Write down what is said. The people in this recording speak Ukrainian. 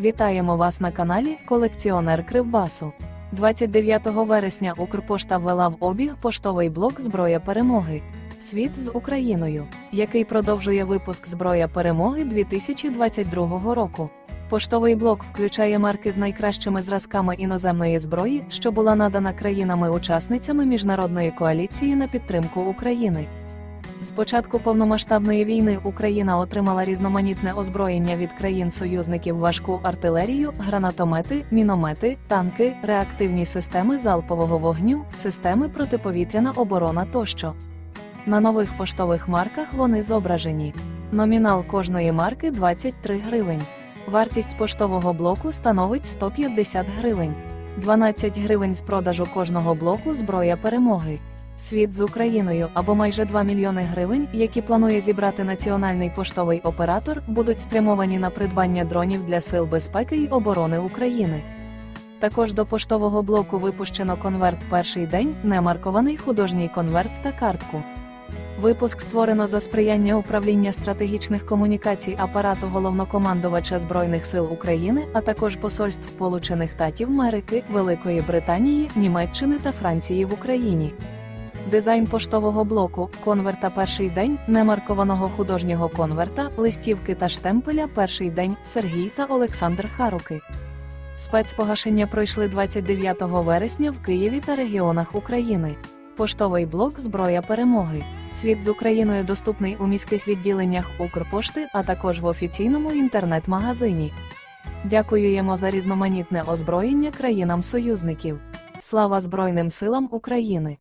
Вітаємо вас на каналі Колекціонер Кривбасу. 29 вересня Укрпошта ввела в обіг поштовий блок Зброя перемоги. Світ з Україною, який продовжує випуск Зброя перемоги 2022 року. Поштовий блок включає марки з найкращими зразками іноземної зброї, що була надана країнами-учасницями міжнародної коаліції на підтримку України. З початку повномасштабної війни Україна отримала різноманітне озброєння від країн-союзників важку артилерію, гранатомети, міномети, танки, реактивні системи залпового вогню, системи протиповітряна оборона тощо. На нових поштових марках вони зображені. Номінал кожної марки 23 гривень. Вартість поштового блоку становить 150 гривень. 12 гривень з продажу кожного блоку зброя перемоги. Світ з Україною або майже 2 мільйони гривень, які планує зібрати національний поштовий оператор, будуть спрямовані на придбання дронів для сил безпеки й оборони України. Також до поштового блоку випущено конверт перший день, немаркований художній конверт та картку. Випуск створено за сприяння управління стратегічних комунікацій апарату головнокомандувача Збройних сил України, а також посольств Сполучених Штатів Америки, Великої Британії, Німеччини та Франції в Україні. Дизайн поштового блоку, конверта перший день, немаркованого художнього конверта, листівки та штемпеля перший день Сергій та Олександр Харуки. Спецпогашення пройшли 29 вересня в Києві та регіонах України. Поштовий блок Зброя перемоги. Світ з Україною доступний у міських відділеннях Укрпошти, а також в офіційному інтернет-магазині. Дякуємо за різноманітне озброєння країнам-союзників. Слава Збройним силам України!